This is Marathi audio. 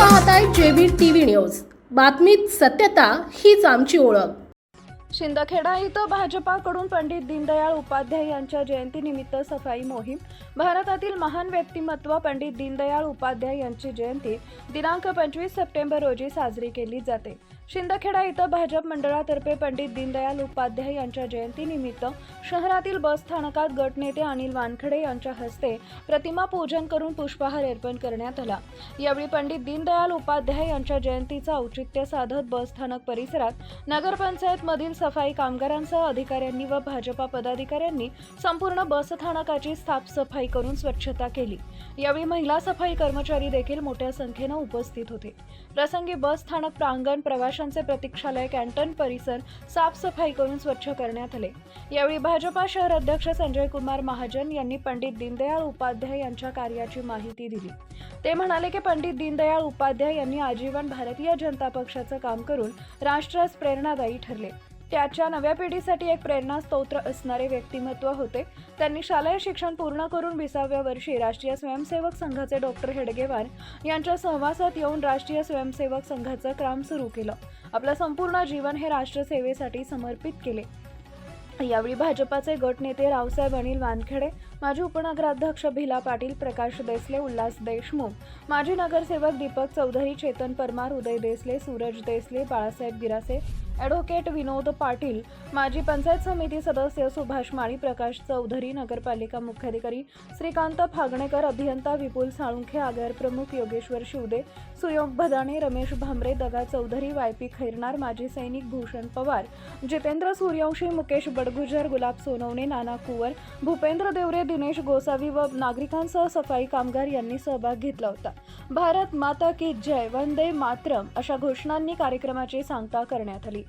पाहताय जेबी टीव्ही न्यूज. बातमीत सत्यता हीच आमची ओळख. शिंदखेडा इथं भाजपाकडून पंडित दीनदयाळ उपाध्याय यांच्या जयंतीनिमित्त सफाई मोहीम. भारतातील महान व्यक्तिमत्व पंडित दीनदयाळ उपाध्याय यांची जयंती दिनांक पंचवीस सप्टेंबर रोजी साजरी केली जाते. शिंदखेडा इथं भाजप मंडळातर्फे पंडित दीनदयाल उपाध्याय यांच्या जयंतीनिमित्त शहरातील बस स्थानकात गटनेते अनिल वानखडे यांच्या हस्ते प्रतिमा पूजन करून पुष्पहार अर्पण करण्यात आला. यावेळी पंडित दीनदयाल उपाध्याय यांच्या जयंतीचं औचित्य साधत बस स्थानक परिसरात नगरपंचायतमधील सफाई कामगारांसह अधिकाऱ्यांनी व भाजपा पदाधिकाऱ्यांनी संपूर्ण बसस्थानकाची साफसफाई करून स्वच्छता केली. यावेळी महिला सफाई कर्मचारी देखील मोठ्या संख्येनं उपस्थित होते. प्रसंगी बस स्थानक प्रांगण प्रवाशांचे प्रतीक्षालय कॅन्टन परिसर साफसफाई करून स्वच्छ करण्यात आले. यावेळी भाजपा शहर अध्यक्ष संजय कुमार महाजन यांनी पंडित दीनदयाळ उपाध्याय यांच्या कार्याची माहिती दिली. ते म्हणाले की पंडित दीनदयाळ उपाध्याय यांनी आजीवन भारतीय जनता पक्षाचं काम करून राष्ट्रास प्रेरणादायी ठरले. त्याच्या नव्या पिढीसाठी एक प्रेरणा स्तोत्र असणारे व्यक्तिमत्व होते. त्यांनी शालेय शिक्षण पूर्ण करून विसाव्या वर्षी राष्ट्रीय स्वयंसेवक संघाचे डॉक्टर हेडगेवार यांच्या सहवासात येऊन राष्ट्रीय स्वयंसेवक संघाचं काम सुरू केलं. आपलं संपूर्ण जीवन हे राष्ट्रसेवेसाठी समर्पित केले. यावेळी भाजपाचे गटनेते रावसाहेब अनिल वानखेडे माजी उपनगराध्यक्ष भिला पाटील प्रकाश देसले उल्हास देशमुख माजी नगरसेवक दीपक चौधरी चेतन परमार उदय देसले सूरज देसले बाळासाहेब गिरासे ॲडव्होकेट विनोद पाटील माजी पंचायत समिती सदस्य सुभाष माळी प्रकाश चौधरी नगरपालिका मुख्याधिकारी श्रीकांत फागणेकर अभियंता विपुल साळुंखे आगार प्रमुख योगेश्वर शिवदे सुयोग भदाणे रमेश भांबरे दगा चौधरी वाय पी खैरनार माजी सैनिक भूषण पवार जितेंद्र सूर्यवंशी मुकेश बडगुजर गुलाब सोनवणे नाना कुवर भूपेंद्र देवरे दिनेश गोसावी व नागरिकांसह सफाई कामगार यांनी सहभाग घेतला होता. भारत माता की जय वंदे मातरम अशा घोषणांनी कार्यक्रमाची सांगता करण्यात आली.